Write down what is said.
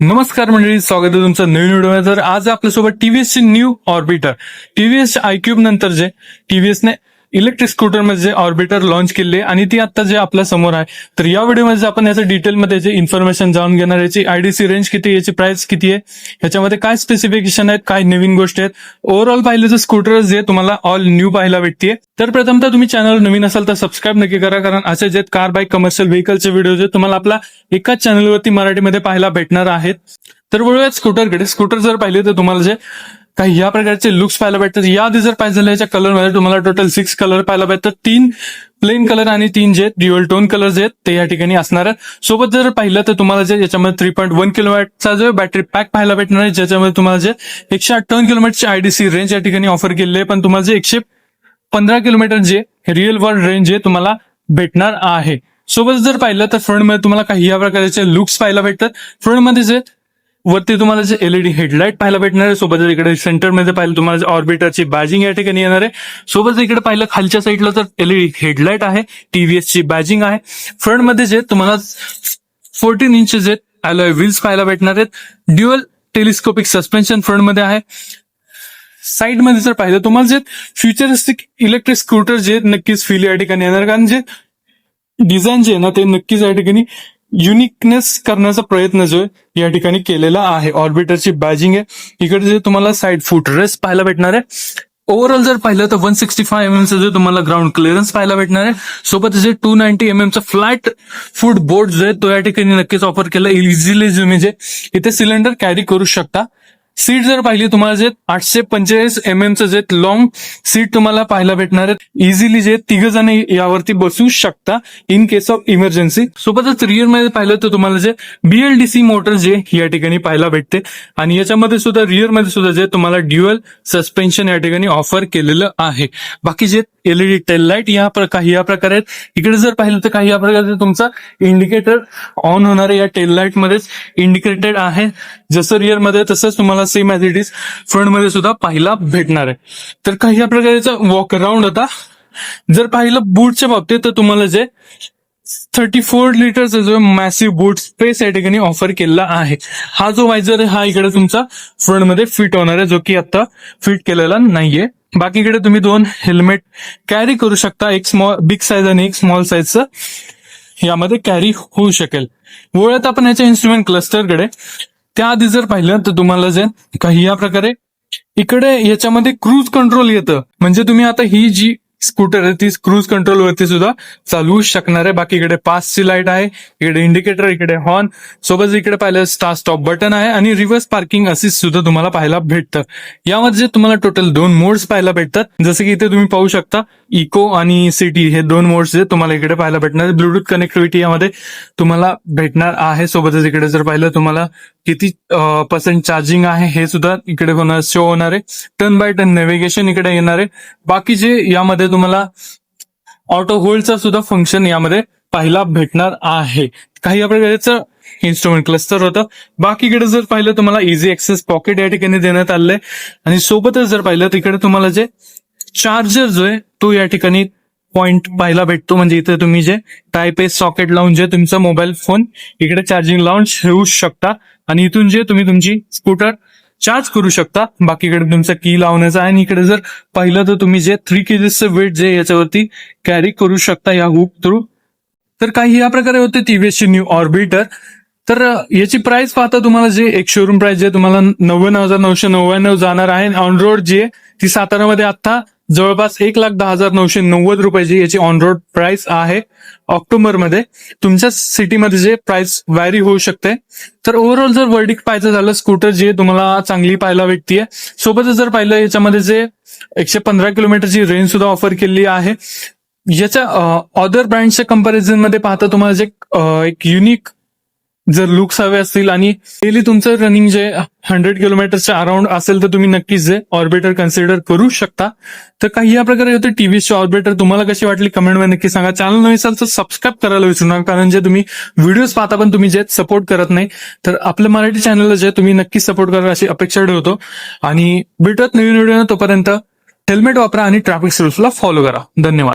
नमस्कार मंडळी स्वागत आहे तुमचं नवीन व्हिडिओ तर आज आपल्यासोबत टीव्हीएसची न्यू ऑर्बिटर टीव्हीएस आयक्यूब नंतर जे टीव्हीएसने इलेक्ट्रिक स्कूटरमध्ये जे ऑर्बिटर लॉन्च केले आणि ती आता जे आपल्यासमोर आहे तर या व्हिडिओमध्ये आपण याचं डिटेलमध्ये जे इन्फॉर्मेशन जाणून घेणार याची आयडीसी रेंज किती याची प्राइस किती आहे याच्यामध्ये काय स्पेसिफिकेशन आहेत काय नवीन गोष्टी आहेत. ओव्हरऑल पाहिलं तर स्कूटर जे तुम्हाला ऑल न्यू पाहायला भेटते तर प्रथमतः तुम्ही चॅनल नवीन असाल तर सबस्क्राईब नक्की करा कारण असे जे कार बाईक कमर्शियल व्हेकलचे व्हिडिओ जे तुम्हाला आपला एकाच चॅनलवरती मराठीमध्ये पाहायला भेटणार आहेत. तर वळूयात स्कूटरकडे स्कूटर जर पाहिले तर तुम्हाला जे काही या प्रकारचे लुक्स पाहायला भेटतात. याआधी जर पाहिजे झालं याच्या कलरमध्ये तुम्हाला टोटल सिक्स कलर पाहायला भेटतात. तीन प्लेन कलर आणि तीन जे ड्युअल टोन कलर जे आहेत ते या ठिकाणी असणार आहेत. सोबत जर पाहिलं तर तुम्हाला जे याच्यामध्ये थ्री पॉईंट वन किलोमीटरचा जो बॅटरी पॅक पाहायला भेटणार आहे ज्याच्यामध्ये तुम्हाला जे एकशे अठ्ठावन्न किलोमीटरची आयडीसी रेंज या ठिकाणी ऑफर केलेली आहे. पण तुम्हाला जे एकशे पंधरा किलोमीटर जे रिअल वर्ल्ड रेंज जे तुम्हाला भेटणार आहे. सोबत जर पाहिलं तर फ्रंटमध्ये तुम्हाला काही या प्रकारचे लुक्स पाहायला भेटतात. फ्रंटमध्ये जे वरती तुम्हाला जे एलईडी हेडलाईट पाहायला भेटणार आहे सोबतच इकडे सेंटरमध्ये पाहिलं तुम्हाला ऑर्बिटरची बॅजिंग या ठिकाणी येणार आहे. सोबत इकडे पाहिलं खालच्या साईडला तर एलईडी हेडलाईट आहे टीव्हीएस ची बॅजिंग आहे. फ्रंटमध्ये जे तुम्हाला फोर्टीन इंच आहेत अलॉय व्हील्स पाहायला भेटणार आहेत. ड्युअल टेलिस्कोपिक सस्पेन्शन फ्रंटमध्ये आहे. साईडमध्ये जर पाहिलं तुम्हाला जे फ्युचरिस्टिक इलेक्ट्रिक स्कूटर जे नक्कीच फील या ठिकाणी येणार कारण जे डिझाईन जे आहे ना ते नक्कीच या ठिकाणी युनिकनेस करण्याचा प्रयत्न जो आहे या ठिकाणी केलेला आहे. ऑर्बिटरची बॅजिंग आहे. इकडे जे तुम्हाला साईड फूट रेस्ट पाहायला भेटणार आहे. ओव्हरऑल जर पाहिलं तर वन सिक्स्टी फाय एम एमचं जे तुम्हाला ग्राउंड क्लिअरन्स पाहायला भेटणार आहे. सोबत जे टू नाईन्टी एम एमचा फ्लॅट फूड बोर्ड जो आहे तो या ठिकाणी नक्कीच ऑफर केला. इझिली तुम्ही जे इथे सिलेंडर कॅरी करू शकता. सीट जर पाहिली तुम्हाला जे आठशे पंचेचाळीस एम एमचं जे लॉंग सीट तुम्हाला पाहायला भेटणार आहेत. इझिली जे तिघ जण यावरती बसू शकता इन केस ऑफ इमर्जन्सी सोबतच रिअरमध्ये पाहिलं तर तुम्हाला जे बीएलडीसी मोटर जे या ठिकाणी पाहायला भेटते. आणि याच्यामध्ये सुद्धा रिअरमध्ये सुद्धा जे तुम्हाला ड्युअल सस्पेन्शन या ठिकाणी ऑफर केलेलं आहे. बाकी जे एलईडी टेल लाइट या काही या प्रकारे आहेत. इकडे जर पाहिलं तर काही या प्रकारे तुमचा इंडिकेटर ऑन होणारे या टेल लाइट मध्येच इंडिकेटेड आहे. जसं रिअरमध्ये तसंच तुम्हाला सेम ऍज इट इज फ्रंटमध्ये सुद्धा पाहायला भेटणार आहे. तर काही या प्रकारचा वॉक अराउंड होता जर पाहिलं बूटच्या बाबतीत तर तुम्हाला जे थर्टी फोर लिटरचा जो मॅसिव्ह बूट स्पेस या ठिकाणी ऑफर केलेला आहे. हा जो वायझर आहे हा इकडे तुमचा फ्रंटमध्ये फिट होणार आहे जो की आता फिट केलेला नाहीये. बाकीकडे तुम्ही दोन हेल्मेट कॅरी करू शकता. एक स्मॉल बिग साईज आणि एक स्मॉल साईजचं यामध्ये कॅरी होऊ शकेल. वळत आपण याच्या इन्स्ट्रुमेंट क्लस्टरकडे त्याआधी जर पाहिलं तर तुम्हाला जे काही या प्रकारे इकडे याच्यामध्ये क्रूज कंट्रोल येतं. म्हणजे तुम्ही आता ही जी स्कूटर आहे ती क्रूज कंट्रोल वरती सुद्धा चालवू शकणार आहे. बाकी इकडे पासची लाइट आहे इकडे इंडिकेटर इकडे हॉर्न सोबत इकडे पाहिलं स्टार स्टॉप बटन आहे आणि रिव्हर्स पार्किंग असिस्ट सुद्धा तुम्हाला पाहायला भेटतं. यामध्ये जे तुम्हाला टोटल दोन मोड्स पाहायला भेटतात. जसं की इथे तुम्ही पाहू शकता इको आणि सिटी हे दोन मोड्स जे तुम्हाला इकडे पाहायला भेटणार. ब्लूटूथ कनेक्टिव्हिटी यामध्ये तुम्हाला भेटणार आहे. सोबतच इकडे जर पाहिलं तुम्हाला किती पर्सेंट चार्जिंग आहे हे सुद्धा इकडे होणार शो होणार आहे. टर्न बाय टर्न नेव्हिगेशन इकडे येणार आहे. बाकी जे यामध्ये तुम्हाला ऑटो होल्डचा सुद्धा फंक्शन यामध्ये पाहायला भेटणार आहे. काही आपल्याकडे इन्स्ट्रुमेंट क्लस्टर होतं. बाकीकडे जर पाहिलं तुम्हाला इझी एक्सेस पॉकेट या ठिकाणी देण्यात आले आणि सोबतच जर पाहिलं तिकडे तुम्हाला जे चार्जर जो आहे तो या ठिकाणी पॉइंट पाहायला भेटतो. म्हणजे इथे तुम्ही जे टाईप ए सॉकेट लावून जे तुमचा मोबाईल फोन इकडे चार्जिंग लावून ठेवू शकता. आणि इथून जे तुम्ही तुमची स्कूटर चार्ज करू शकता. बाकीकडे तुमचं की लावण्याचा आहे. आणि इकडे जर पाहिलं तर तुम्ही जे थ्री केजीचं वेट जे याच्यावरती कॅरी करू शकता या हुक थ्रू तर काही या प्रकारे होते टीव्हीएसची न्यू ऑर्बिटर तर याची प्राइस पाहता तुम्हाला जे एक शोरूम प्राइस जे तुम्हाला नव्याण्णव हजार नऊशे नव्याण्णव जाणार आहे. ऑन रोड जी आहे ती सातारामध्ये आता जवळपास एक लाख दहा हजार नऊशे नव्वद रुपयाची याची ऑन रोड प्राइस आहे. ऑक्टोबरमध्ये तुमच्या सिटीमध्ये जे प्राइस व्हॅरी होऊ शकते. तर ओव्हरऑल जर वर्डिक पाहायचं झालं स्कूटर जी तुम्हाला चांगली पाहायला भेटतीये सोबतच जर पाहिलं याच्यामध्ये जे एकशे पंधरा किलोमीटरची रेंज सुद्धा ऑफर केलेली आहे. याच्या अदर ब्रँडच्या कंपॅरिझनमध्ये पाहता तुम्हाला जे एक युनिक जर लुक्स हवे असतील आणि डेली तुमचं रनिंग जे हंड्रेड किलोमीटरच्या अराउंड असेल तर तुम्ही नक्कीच जे ऑर्बिटर कन्सिडर करू शकता. तर काही या प्रकारे होते टीव्हीचे ऑर्बिटर तुम्हाला कशी वाटली कमेंटमध्ये नक्की सांगा. चॅनल नवीन असाल तर सबस्क्राईब करायला विसरू नका कारण जे तुम्ही व्हिडिओज पाहता पण तुम्ही जे सपोर्ट करत नाही तर आपलं मराठी चॅनलला जे तुम्ही नक्कीच सपोर्ट करा अशी अपेक्षा ठेवतो. आणि भेटत नवीन व्हिडिओ तोपर्यंत हेल्मेट वापरा आणि ट्रॅफिक रूल्सला फॉलो करा. धन्यवाद.